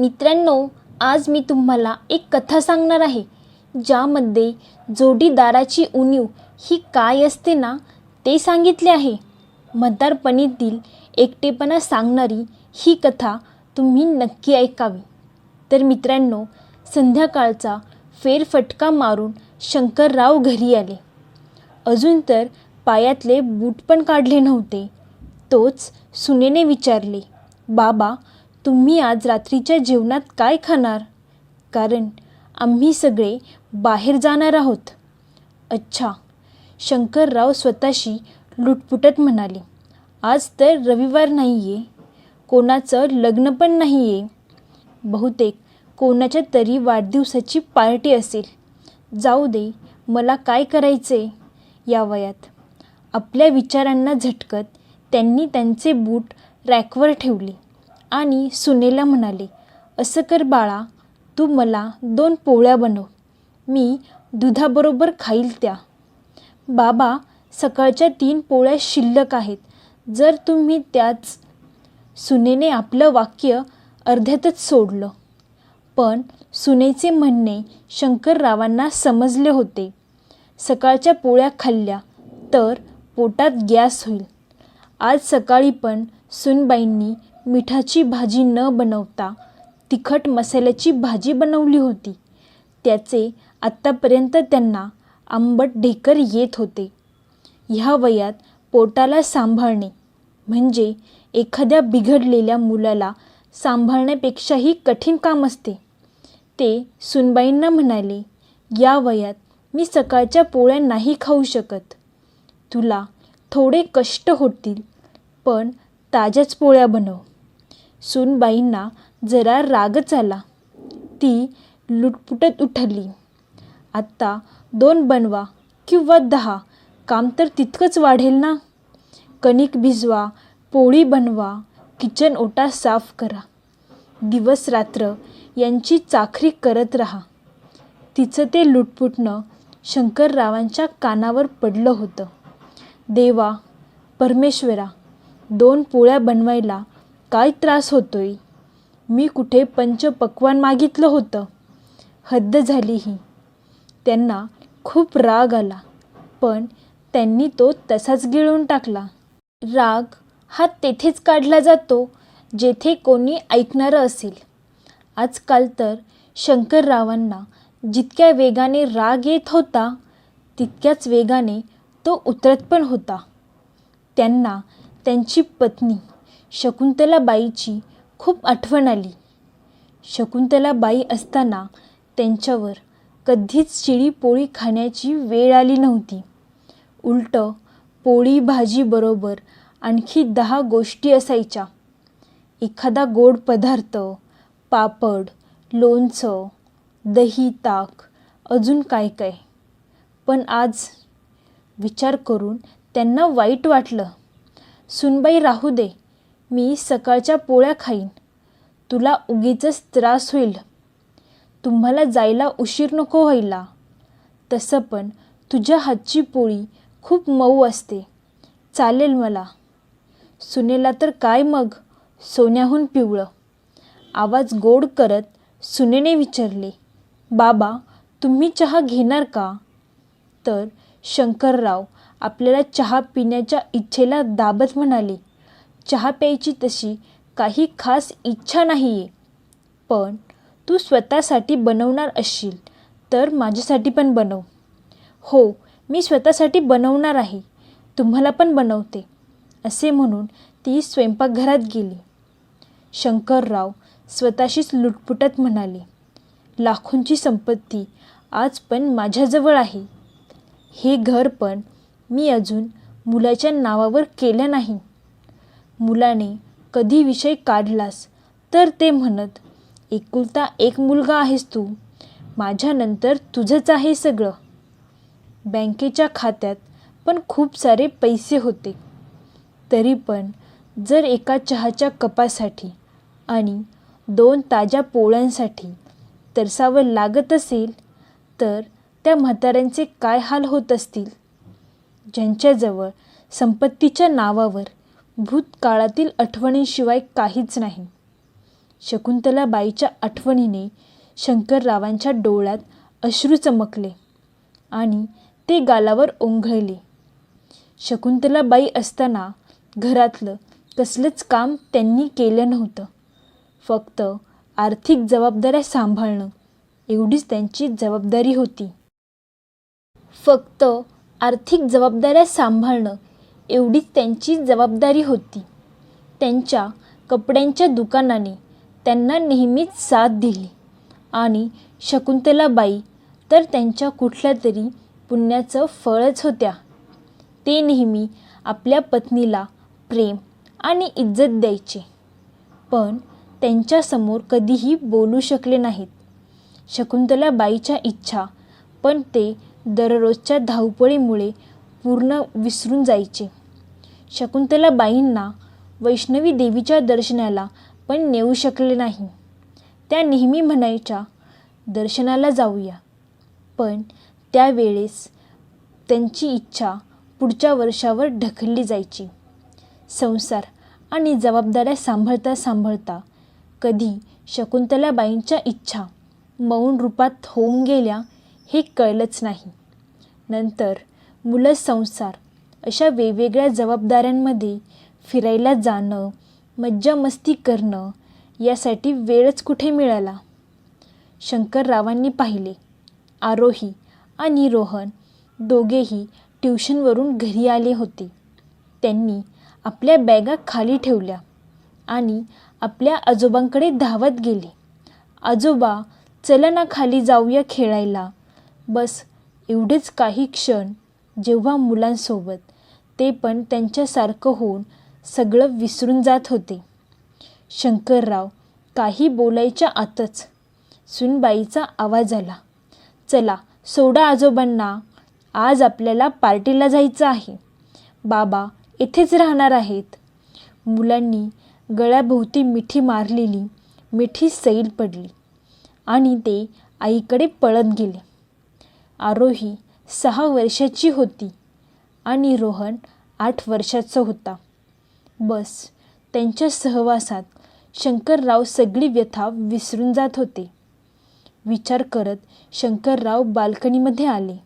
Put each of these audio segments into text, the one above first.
मित्रांनो आज मी तुम्हाला एक कथा सांगणार आहे ज्यामध्ये जोडीदाराची उणीव ही काय असते ना ते सांगितले आहे. म्हातारपणीतील एकटेपणा सांगणारी ही कथा तुम्ही नक्की ऐकावी. तर मित्रांनो संध्याकाळचा फेरफटका मारून शंकरराव घरी आले. अजून तर पायातले बूट पण काढले नव्हते. तोच सुनेने विचारले बाबा तुम्ही आज रात्रीच्या जेवणात काय खाणार? कारण आम्ही सगळे बाहेर जाणार आहोत. अच्छा शंकरराव स्वतःशी लुटपुटत म्हणाले. आज तर रविवार नाही आहे कोणाचं लग्न पण नाही आहे बहुतेक कोणाच्या तरी वाढदिवसाची पार्टी असेल. जाऊ दे मला काय करायचे या वयात आपल्या विचारांना झटकत त्यांनी त्यांचे बूट रॅकवर ठेवले. आणि सुनेला म्हणाले असं कर बाळा तू मला दोन पोळ्या बनव. मी दुधाबरोबर खाईल त्या. बाबा सकाळच्या तीन पोळ्या शिल्लक आहेत. जर तुम्ही त्याच सुनेने आपलं वाक्य अर्ध्यातच सोडलं. पण सुनेचे म्हणणे शंकररावांना समजले होते. सकाळच्या पोळ्या खाल्ल्या तर पोटात गॅस होईल. आज सकाळी पण सुनबाईंनी मिठाची भाजी न बनवता तिखट मसाल्याची भाजी बनवली होती. त्याचे आत्तापर्यंत त्यांना आंबट ढेकर येत होते. ह्या वयात पोटाला सांभाळणे म्हणजे एखाद्या बिघडलेल्या मुलाला सांभाळण्यापेक्षाही कठीण काम असते. ते सुनबाईंना म्हणाले या वयात मी सकाळच्या पोळ्या नाही खाऊ शकत. तुला थोडे कष्ट होतील पण ताज्याच पोळ्या बनव. सूनबाईंना जरा रागच आला ती लुटपुटत उठली. आत्ता दोन बनवा किंवा दहा काम तर तितकंच वाढेल ना? कणिक भिजवा पोळी बनवा किचन ओटा साफ करा. दिवस रात्र यांची चाखरी करत राहा. तिचं ते लुटपुटणं शंकररावांच्या कानावर पडलं होतं. देवा परमेश्वरा दोन पोळ्या बनवायला काय त्रास होतोय? मी कुठे पंचपक्वान मागितलं होतं? हद्द झाली ही. त्यांना खूप राग आला पण त्यांनी तो तसाच गिळून टाकला. राग हा तेथेच काढला जातो जेथे कोणी ऐकणारं असेल. आजकाल तर शंकररावांना जितक्या वेगाने राग येत होता तितक्याच वेगाने तो उतरत पण होता. त्यांना त्यांची पत्नी शकुंतलाबाईची खूप आठवण आली. शकुंतलाबाई असताना त्यांच्यावर कधीच शिळी पोळी खाण्याची वेळ आली नव्हती. उलटं पोळी भाजीबरोबर आणखी दहा गोष्टी असायच्या. एखादा गोड पदार्थ पापड लोणचं दही ताक अजून काय काय. पण आज विचार करून त्यांना वाईट वाटलं. सुनबाई राहू दे. मी सकाळच्या पोळ्या खाईन. तुला उगीचच त्रास होईल. तुम्हाला जायला उशीर नको व्हायला. तसं पण तुझ्या हातची पोळी खूप मऊ असते. चालेल मला. सुनेला तर काय मग? सोन्याहून पिवळं. आवाज गोड करत सुनेने विचारले बाबा तुम्ही चहा घेणार का? तर शंकरराव आपल्याला चहा पिण्याच्या इच्छेला दाबत म्हणाले. चहा प्यायची तशी काही खास इच्छा नाही आहे पण तू स्वतःसाठी बनवणार असशील तर माझ्यासाठी पण बनव. हो मी स्वतःसाठी बनवणार आहे. तुम्हाला पण बनवते असे म्हणून ती स्वयंपाकघरात गेली. शंकरराव स्वतःशीच लुटपुटत म्हणाले लाखोंची संपत्ती आज पण माझ्याजवळ आहे. हे घर पण मी अजून मुलाच्या नावावर केलं नाही. मुलाने कधी विषय काढलास तर ते म्हणत एकुलता एक मुलगा आहेस तू. माझ्यानंतर तुझंच आहे सगळं. बँकेच्या खात्यात पण खूप सारे पैसे होते. तरी पण जर एका चहाच्या कपासाठी आणि दोन ताज्या पोळ्यांसाठी तरसावं लागत असेल तर त्या म्हाताऱ्यांचे काय हाल होत असतील? ज्यांच्याजवळ संपत्तीच्या नावावर भूतकाळातील आठवणींशिवाय काहीच नाही. शकुंतलाबाईच्या आठवणीने शंकररावांच्या डोळ्यात अश्रू चमकले आणि ते गालावर ओंघळले. शकुंतलाबाई असताना घरातलं कसलंच काम त्यांनी केलं नव्हतं. फक्त आर्थिक जबाबदाऱ्या सांभाळणं एवढीच त्यांची जबाबदारी होती. फक्त आर्थिक जबाबदाऱ्या सांभाळणं एवढीच त्यांची जबाबदारी होती. त्यांच्या कपड्यांच्या दुकानाने त्यांना नेहमीच साथ दिली. आणि शकुंतलाबाई तर त्यांच्या कुठल्या तरी पुण्याचं फळच होत्या. ते नेहमी आपल्या पत्नीला प्रेम आणि इज्जत द्यायचे. पण त्यांच्यासमोर कधीही बोलू शकले नाहीत. शकुंतलाबाईच्या इच्छा पण ते दररोजच्या धावपळीमुळे पूर्ण विसरून जायचे. शकुंतलाबाईंना वैष्णवी देवीच्या दर्शनाला पण नेऊ शकले नाही. त्या नेहमी म्हणायच्या दर्शनाला जाऊया. पण त्यावेळेस त्यांची इच्छा पुढच्या वर्षावर ढकलली जायची. संसार आणि जबाबदाऱ्या सांभाळता सांभाळता कधी शकुंतलाबाईंच्या इच्छा मौन रूपात होऊन गेल्या हे कळलंच नाही. नंतर मुलं संसार अशा वेगवेगळ्या जबाबदाऱ्यांमध्ये फिरायला जाणं मज्जा मस्ती करणं यासाठी वेळच कुठे मिळाला? शंकररावांनी पाहिले. आरोही आणि रोहन दोघेही ट्युशनवरून घरी आले होते. त्यांनी आपल्या बॅगा खाली ठेवल्या आणि आपल्या आजोबांकडे धावत गेले. आजोबा चला ना खाली जाऊया खेळायला. बस एवढेच काही क्षण जेव्हा मुलांसोबत ते पण त्यांच्यासारखं होऊन सगळं विसरून जात होते. शंकरराव काही बोलायच्या आतच सुनबाईचा आवाज आला चला सोडा आजोबांना आज आपल्याला पार्टीला जायचं आहे. बाबा इथेच राहणार आहेत. मुलांनी गळ्याभोवती मिठी मारलेली मिठी सैल पडली आणि ते आईकडे पळत गेले. आरोही सहा वर्षाची होती आणि रोहन आठ वर्षाचा होता. बस त्यांच्या सहवासात शंकरराव सगळी व्यथा विसरून जात होते. विचार करत शंकरराव बाल्कनीमध्ये आले.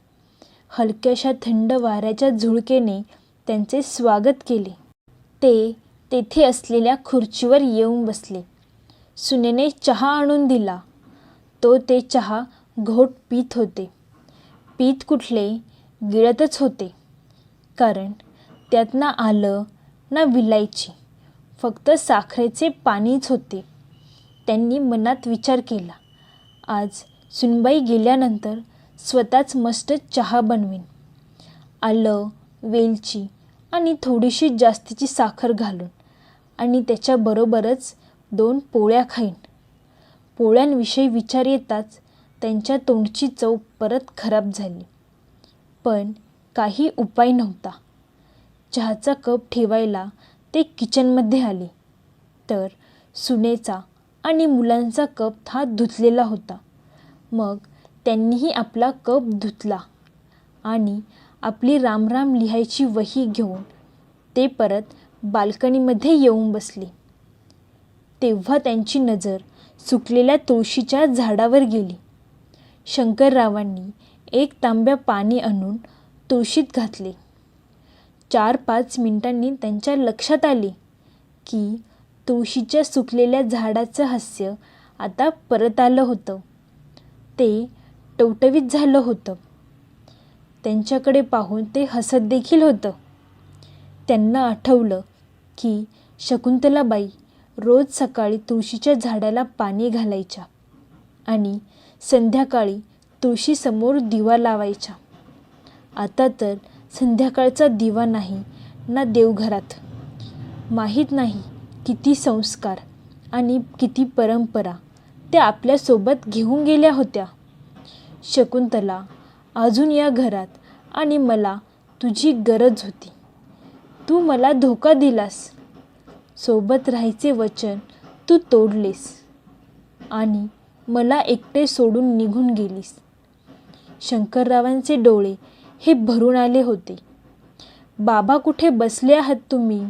हलक्याशा थंड वाऱ्याच्या झुळकेने त्यांचे स्वागत केले. ते तेथे असलेल्या खुर्चीवर येऊन बसले. सुनेने चहा आणून दिला. तो ते चहा घोट पीत होते. पीत कुठले गिळतच होते. कारण त्यात ना आलं ना विलायची. फक्त साखरेचे पाणीच होते. त्यांनी मनात विचार केला. आज सुनबाई गेल्यानंतर स्वतःच मस्त चहा बनवीन. आलं वेलची आणि थोडीशी जास्तीची साखर घालून आणि त्याच्याबरोबरच दोन पोळ्या खाईन. पोळ्यांविषयी विचार येताच त्यांच्या तोंडची चव परत खराब झाली. पण काही उपाय नव्हता. चहाचा कप ठेवायला ते किचनमध्ये आले. तर सुनेचा आणि मुलांचा कप हा धुतलेला होता. मग त्यांनीही आपला कप धुतला आणि आपली रामराम लिहायची वही घेऊन ते परत बाल्कनीमध्ये येऊन बसले. तेव्हा त्यांची नजर सुकलेल्या तुळशीच्या झाडावर गेली. शंकररावांनी एक तांब्या पाणी आणून तुळशीत घातले. चार पाच मिनिटांनी त्यांच्या लक्षात आले की तुळशीच्या सुकलेल्या झाडाचं हास्य आता परत आलं होतं. ते टवटवीत झालं होतं. त्यांच्याकडे पाहून ते हसत देखील होतं. त्यांना आठवलं की शकुंतलाबाई रोज सकाळी तुळशीच्या झाडाला पाणी घालायच्या आणि संध्याकाळी तुळशीसमोर दिवा लावायच्या आता तर संध्याकाळचा दिवा नाही ना देवघरात. माहीत नाही किती संस्कार आणि किती परंपरा त्या आपल्यासोबत घेऊन गेल्या होत्या. शकुंतला अजून या घरात आणि मला तुझी गरज होती. तू मला धोका दिलास. सोबत राहायचे वचन तू तोडलेस. आणि मला एकटे सोडून निघून गेलीस. शंकररावांचे डोळे हे भरून आले होते. बाबा कुठे बसले आहात तुम्ही?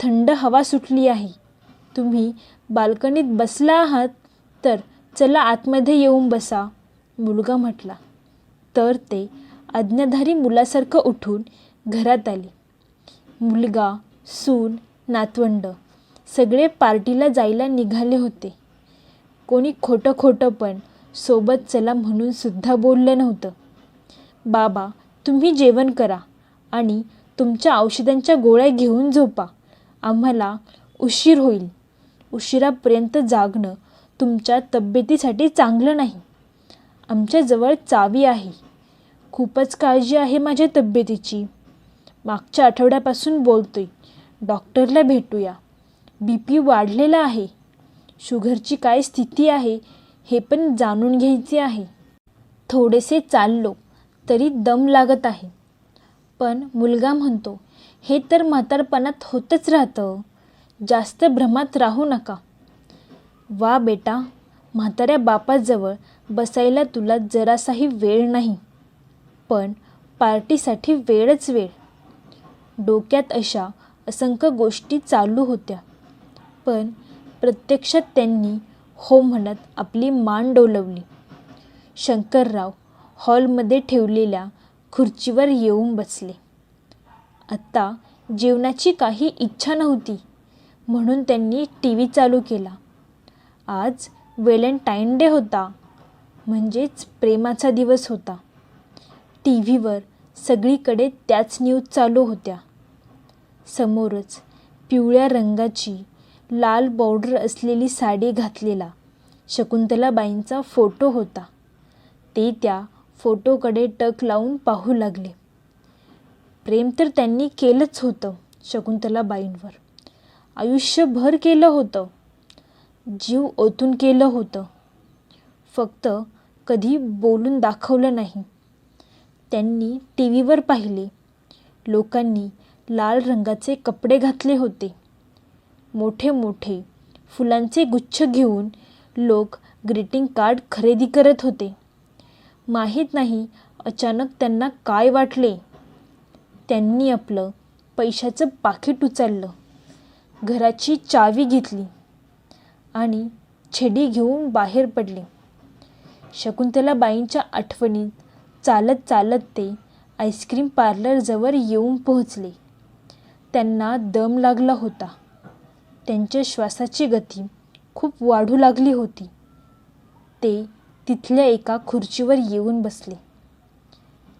थंड हवा सुटली आहे. तुम्ही बाल्कनीत बसला आहात तर चला आतमध्ये येऊन बसा मुलगा म्हटला. तर ते आज्ञाधारी मुलासारखं उठून घरात आले. मुलगा सून नातवंड सगळे पार्टीला जायला निघाले होते. कोणी खोटं खोटं पण सोबत चला म्हणून सुद्धा बोललं नव्हतं. बाबा तुम्ही जेवण करा आणि तुमच्या औषधांच्या गोळ्या घेऊन झोपा. आम्हाला उशीर होईल. उशिरापर्यंत जागणं तुमच्या तब्येतीसाठी चांगलं नाही. आमच्याजवळ चावी आहे. खूपच काळजी आहे माझ्या तब्येतीची. मागच्या आठवड्यापासून बोलतोय. डॉक्टरला भेटूया. बी पी वाढलेला आहे. शुगरची काय स्थिती आहे हे पण जाणून घ्यायचे आहे. थोडेसे चाललो तरी दम लागत आहे. पण मुलगा म्हणतो हे तर म्हातारपणात होतच राहतं. जास्त भ्रमात राहू नका. वा बेटा म्हाताऱ्या बापाजवळ बसायला तुला जरासाही वेळ नाही. पण पार्टीसाठी वेळच वेळ. डोक्यात अशा असंख्य गोष्टी चालू होत्या. पण प्रत्यक्षात त्यांनी हो म्हणत आपली मान डोलवली. शंकरराव हॉलमध्ये ठेवलेल्या खुर्चीवर येऊन बसले. आत्ता जेवणाची काही इच्छा नव्हती म्हणून त्यांनी टी व्ही चालू केला. आज वेलेंटाईन डे होता म्हणजेच प्रेमाचा दिवस होता. टी व्हीवर सगळीकडे त्याच न्यूज चालू होत्या. समोरच पिवळ्या रंगाची लाल बॉर्डर असलेली साडी घातलेला. शकुंतलाबाईंचा फोटो होता. ते त्या फोटोकडे टक लावून पाहू लागले. प्रेम तर त्यांनी केलंच होतं शकुंतलाबाईंवर आयुष्यभर केलं होतं. जीव ओतून केलं होतं. फक्त कधी बोलून दाखवलं नाही. त्यांनी टी व्हीवर पाहिले. लोकांनी लाल रंगाचे कपडे घातले होते. मोठे मोठे फुलांचे गुच्छ घेऊन लोक ग्रीटिंग कार्ड खरेदी करत होते. माहीत नाही अचानक त्यांना काय वाटले. त्यांनी आपलं पैशाचं पाकिट उचललं. घराची चावी घेतली आणि छेडी घेऊन बाहेर पडले. शकुंतलाबाईंच्या आठवणीत चालत चालत ते आईस्क्रीम पार्लरजवळ येऊन पोहोचले. त्यांना दम लागला होता. त्यांच्या श्वासाची गती खूप वाढू लागली होती. ते तिथल्या एका खुर्चीवर येऊन बसले.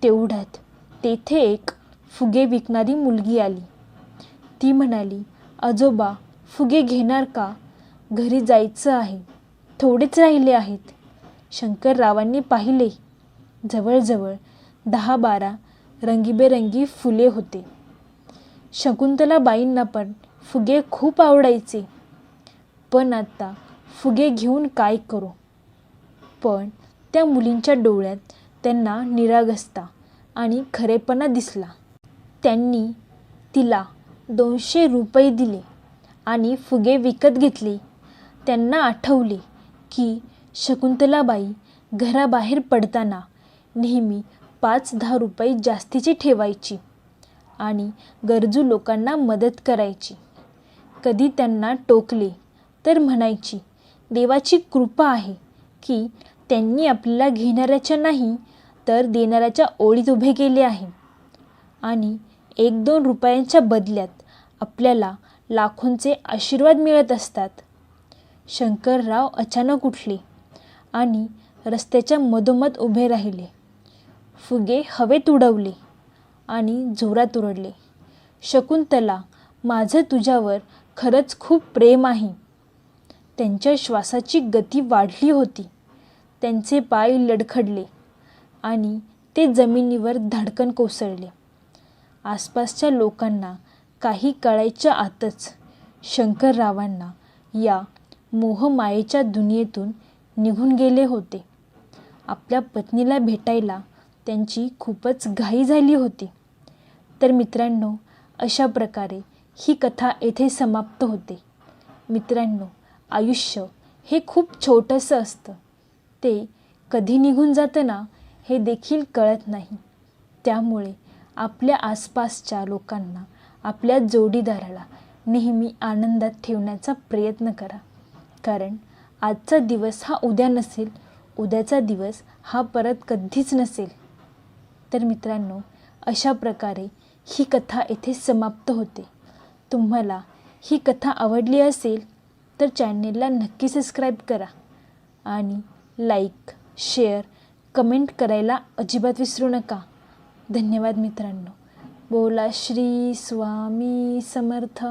तेवढ्यात तेथे एक फुगे विकणारी मुलगी आली. ती म्हणाली आजोबा फुगे घेणार का? घरी जायचं आहे. थोडेच राहिले आहेत. शंकररावांनी पाहिले. जवळजवळ दहा बारा रंगीबेरंगी फुले होते. शकुंतलाबाईंना पण फुगे खूप आवडायचे. पण आता फुगे घेऊन काय करू? पण त्या मुलींच्या डोळ्यात त्यांना निरागसता आणि खरेपणा दिसला. त्यांनी तिला दोनशे रुपये दिले आणि फुगे विकत घेतले. त्यांना आठवले की शकुंतलाबाई घराबाहेर पडताना नेहमी पाच दहा रुपये जास्तीची ठेवायची आणि गरजू लोकांना मदत करायची. कधी त्यांना टोकले तर म्हणायची देवाची कृपा आहे की त्यांनी आपल्याला घेणाऱ्याच्या नाही तर देणाऱ्याच्या ओळीत उभे केले आहे. आणि एक दोन रुपयांच्या बदल्यात आपल्याला लाखोंचे आशीर्वाद मिळत असतात. शंकरराव अचानक उठले आणि रस्त्याच्या मधोमध उभे राहिले. फुगे हवेत उडवले आणि जोरात उरडले शकुंतला माझं तुझ्यावर खरंच खूप प्रेम आहे. त्यांच्या श्वासाची गती वाढली होती. त्यांचे पाय लडखडले आणि ते जमिनीवर धडकन कोसळले. आसपासच्या लोकांना काही कळायच्या आतच शंकररावांना या मोहमायेच्या दुनियेतून निघून गेले होते. आपल्या पत्नीला भेटायला त्यांची खूपच घाई झाली होती. तर मित्रांनो अशा प्रकारे ही कथा येथे समाप्त होते. मित्रांनो आयुष्य हे खूप छोटंसं असतं. ते कधी निघून जातं ना हे देखील कळत नाही. त्यामुळे आपल्या आसपासच्या लोकांना आपल्या जोडीदाराला नेहमी आनंदात ठेवण्याचा प्रयत्न करा. कारण आजचा दिवस हा उद्या नसेल उद्याचा दिवस हा परत कधीच नसेल. तर मित्रांनो अशा प्रकारे ही कथा येथे समाप्त होते. तुम्हाला ही कथा आवडली असेल तर चॅनेलला नक्की सबस्क्राईब करा आणि लाईक शेअर कमेंट करायला अजिबात विसरू नका. धन्यवाद मित्रांनो. बोला श्री स्वामी समर्थ.